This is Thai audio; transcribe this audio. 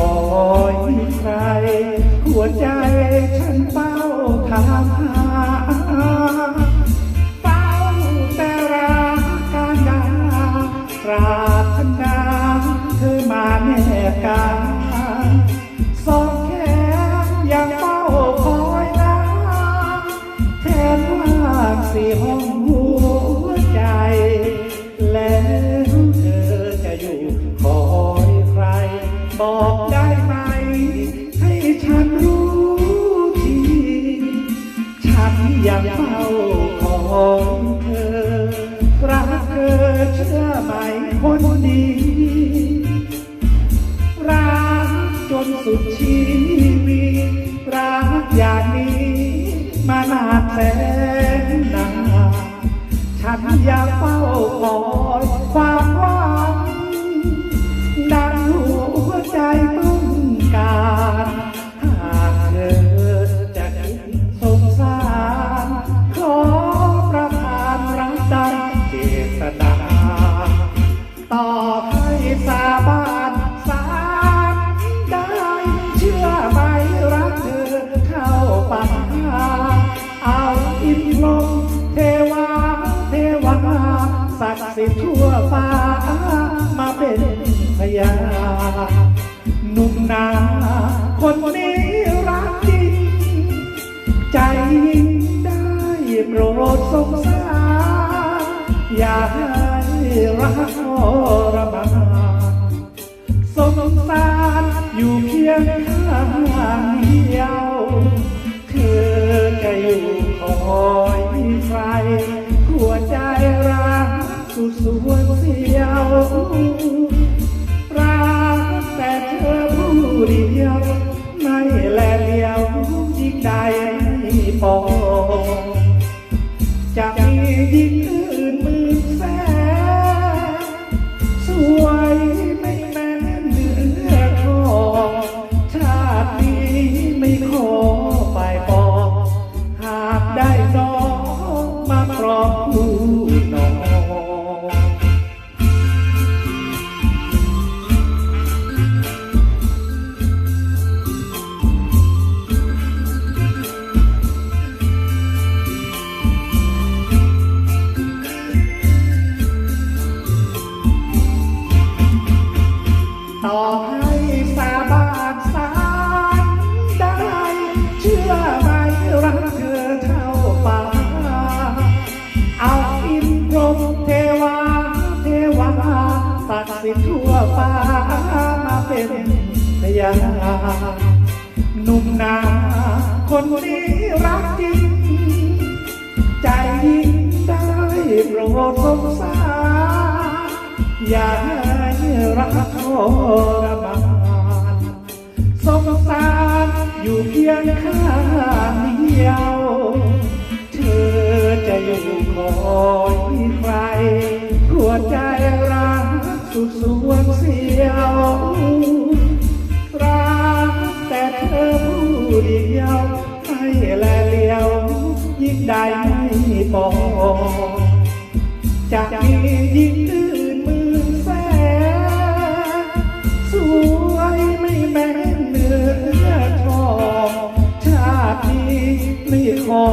อยู่คอยใคร หัวใจฉันเฝ้าถามหา ยังเฝ้าของเธอ รักเธอเชื่อไหมคนดีรักจนสุดชีวิตรักอย่างนี้มานานแสนนานฉันอยากเฝ้าคอยความหวัิทั่วฟ้า มาเป็นพยานหนุ่มนาคนนี้รักจริง ใจได้โปรดสงสารอย่าให้รักทรมาน ยวไม่แลเลียวยิ่งใดไม่ปองจะมียิ่ง ฟ้ามาเป็นพยานหนุ่มนาคนนี้รักจริง ใจยิ่งได้โปรดสงสารอย่าให้รักทรมานสงสารอยู่เพียงข้างเดียว เธอจะอยู่คอยใครหัวใจ สุดสวงเสียวรักแต่เธอผู้เดียวให้แลเลียว ยิ่งได้ไม่ปองจะมียิ่งอื่นมือแสนสวยไม่แม้นเนื้อทองชาตินี้ไม่ขอ